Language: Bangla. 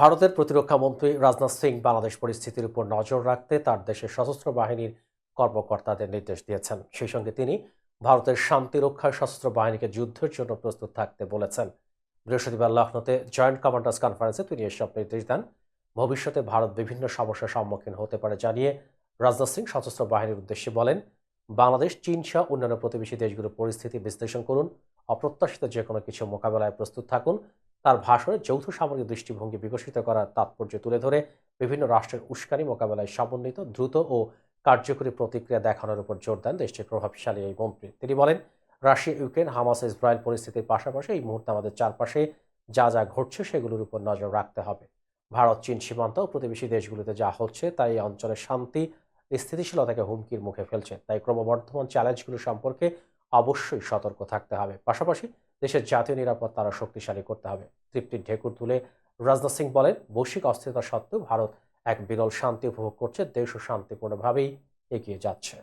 ভারতের প্রতিরক্ষা মন্ত্রী রাজনাথ সিং বাংলাদেশ পরিস্থিতির উপর নজর রাখতে তার দেশের সশস্ত্র বাহিনীর কর্মকর্তাদের নির্দেশ দিয়েছেন। সেই সঙ্গে তিনি ভারতের শান্তি রক্ষায় সশস্ত্র বাহিনীকে যুদ্ধের জন্য প্রস্তুত থাকতে বলেছেন। বৃহস্পতিবার লখনৌতে জয়েন্ট কমান্ডার্স কনফারেন্সে তিনি এসব নির্দেশ দেন। ভবিষ্যতে ভারত বিভিন্ন সমস্যার সম্মুখীন হতে পারে জানিয়ে রাজনাথ সিং সশস্ত্র বাহিনীর উদ্দেশ্যে বলেন, বাংলাদেশ, চীন সহ অন্যান্য প্রতিবেশী দেশগুলোর পরিস্থিতি বিশ্লেষণ করুন। অপ্রত্যাশিত যে কোনো কিছু মোকাবেলায় প্রস্তুত থাকুন। তার ভাষণে যৌথ সামরিক দৃষ্টিভঙ্গি বিকশিত করার তাৎপর্য তুলে ধরে বিভিন্ন রাষ্ট্রের উস্কানি মোকাবেলায় সমন্বিত, দ্রুত ও কার্যকরী প্রতিক্রিয়া দেখানোর উপর জোর দেন দেশটির প্রভাবশালী এই মন্ত্রী। তিনি বলেন, রাশিয়া, ইউক্রেন, হামাস, ইসরায়েল পরিস্থিতির পাশাপাশি এই মুহূর্তে আমাদের চারপাশে যা যা ঘটছে সেগুলোর উপর নজর রাখতে হবে। ভারত, চীন সীমান্ত ও প্রতিবেশী দেশগুলোতে যা হচ্ছে তাই এই অঞ্চলের শান্তি, স্থিতিশীলতাকে হুমকির মুখে ফেলছে। তাই ক্রমবর্ধমান চ্যালেঞ্জগুলো সম্পর্কে অবশ্যই সতর্ক থাকতে হবে। পাশাপাশি দেশের জাতীয় নিরাপত্তা আরও শক্তিশালী করতে হবে। তৃপ্তির ঢেকুর তুলে রাজনাথ সিং বলেন, বৈশ্বিক অস্থিরতা সত্ত্বেও ভারত এক বিরল শান্তি উপভোগ করছে, দেশ ও শান্তিপূর্ণভাবেই এগিয়ে যাচ্ছে।